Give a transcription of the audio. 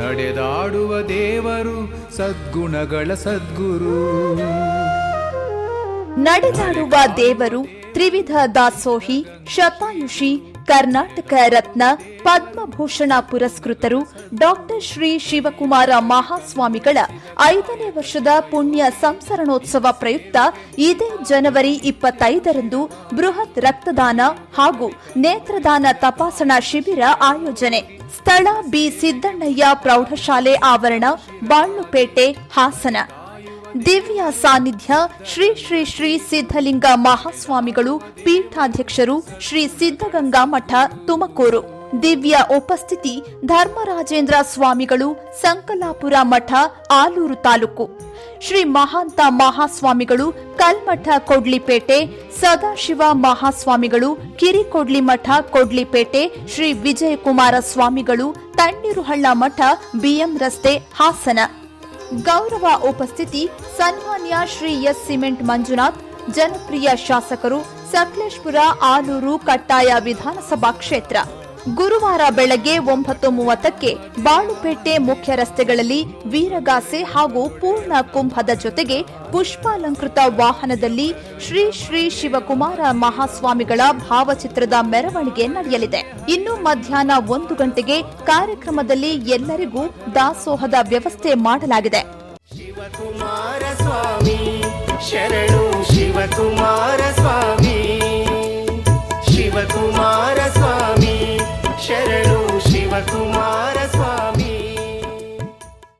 ನಡೆದಾಡುವ ದೇವರು ಸದ್ಗುಣಗಳ ಸದ್ಗುರು. ನಡೆದಾಡುವ ದೇವರು ತ್ರಿವಿಧ ದಾಸೋಹಿ, ಶತಾಯುಷಿ, ಕರ್ನಾಟಕ ರತ್ನ, ಪದ್ಮಭೂಷಣ ಪುರಸ್ಕೃತರು ಡಾಕ್ಟರ್ ಶ್ರೀ ಶಿವಕುಮಾರ ಮಹಾಸ್ವಾಮಿಗಳ ಐದನೇ ವರ್ಷದ ಪುಣ್ಯ ಸಂಸರಣೋತ್ಸವ ಪ್ರಯುಕ್ತ ಇದೇ ಜನವರಿ ಇಪ್ಪತ್ತೈದರಂದು ಬೃಹತ್ ರಕ್ತದಾನ ಹಾಗೂ ನೇತ್ರದಾನ ತಪಾಸಣಾ ಶಿಬಿರ ಆಯೋಜನೆ. ಸ್ಥಳ ಬಿ ಸಿದ್ದಣ್ಣಯ್ಯ ಪ್ರೌಢಶಾಲೆ ಆವರಣ ಬಾಳ್ಳುಪೇಟೆ ಹಾಸನ. ದಿವ್ಯ ಸಾನ್ನಿಧ್ಯ ಶ್ರೀ ಶ್ರೀ ಶ್ರೀ ಸಿದ್ಧಲಿಂಗ ಮಹಾಸ್ವಾಮಿಗಳು ಪೀಠಾಧ್ಯಕ್ಷರು ಶ್ರೀ ಸಿದ್ಧಗಂಗಾ ಮಠ ತುಮಕೂರು. ದಿವ್ಯ ಉಪಸ್ಥಿತಿ ಧರ್ಮರಾಜೇಂದ್ರ ಸ್ವಾಮಿಗಳು ಸಂಕಲಾಪುರ ಮಠ ಆಲೂರು ತಾಲೂಕು. ಶ್ರೀ ಮಹಾಂತ ಮಹಾಸ್ವಾಮಿಗಳು ಕಲ್ಮಠ ಕೊಡ್ಲಿಪೇಟೆ, ಸದಾಶಿವ ಮಹಾಸ್ವಾಮಿಗಳು ಕಿರಿಕೊಡ್ಲಿ ಮಠ ಕೊಡ್ಲಿಪೇಟೆ, ಶ್ರೀ ವಿಜಯಕುಮಾರ ಸ್ವಾಮಿಗಳು ತಣ್ಣೀರುಹಳ್ಳ ಮಠ ಬಿಎಂ ರಸ್ತೆ ಹಾಸನ. ಗೌರವ ಉಪಸ್ಥಿತಿ ಸನ್ಮಾನ್ಯ ಶ್ರೀ ಎಸ್ ಸಿಮೆಂಟ್ ಮಂಜುನಾಥ್ ಜನಪ್ರಿಯ ಶಾಸಕರು ಸಕಲೇಶ್ಪುರ ಆಲೂರು ಕಟ್ಟಾಯ ವಿಧಾನಸಭಾ ಕ್ಷೇತ್ರ. ಗುರುವಾರ ಬೆಳಗ್ಗೆ ಒಂಬತ್ತು ಮೂವತ್ತಕ್ಕೆ ಬಾಳುಪೇಟೆ ಮುಖ್ಯ ರಸ್ತೆಗಳಲ್ಲಿ ವೀರಗಾಸೆ ಹಾಗೂ ಪೂರ್ಣ ಕುಂಭದ ಜೊತೆಗೆ ಪುಷ್ಪಾಲಂಕೃತ ವಾಹನದಲ್ಲಿ ಶ್ರೀ ಶ್ರೀ ಶಿವಕುಮಾರ ಮಹಾಸ್ವಾಮಿಗಳ ಭಾವಚಿತ್ರದ ಮೆರವಣಿಗೆ ನಡೆಯಲಿದೆ. ಇನ್ನು ಮಧ್ಯಾಹ್ನ ಒಂದು ಗಂಟೆಗೆ ಕಾರ್ಯಕ್ರಮದಲ್ಲಿ ಎಲ್ಲರಿಗೂ ದಾಸೋಹದ ವ್ಯವಸ್ಥೆ ಮಾಡಲಾಗಿದೆ. ಶಿವಕುಮಾರ ಸ್ವಾಮಿ, ಶರಣು ಶಿವಕುಮಾರ ಸ್ವಾಮಿ. ಶಿವಕುಮಾರ ಸ್ವಾಮಿ ಶರಣು ಶಿವಕುಮಾರ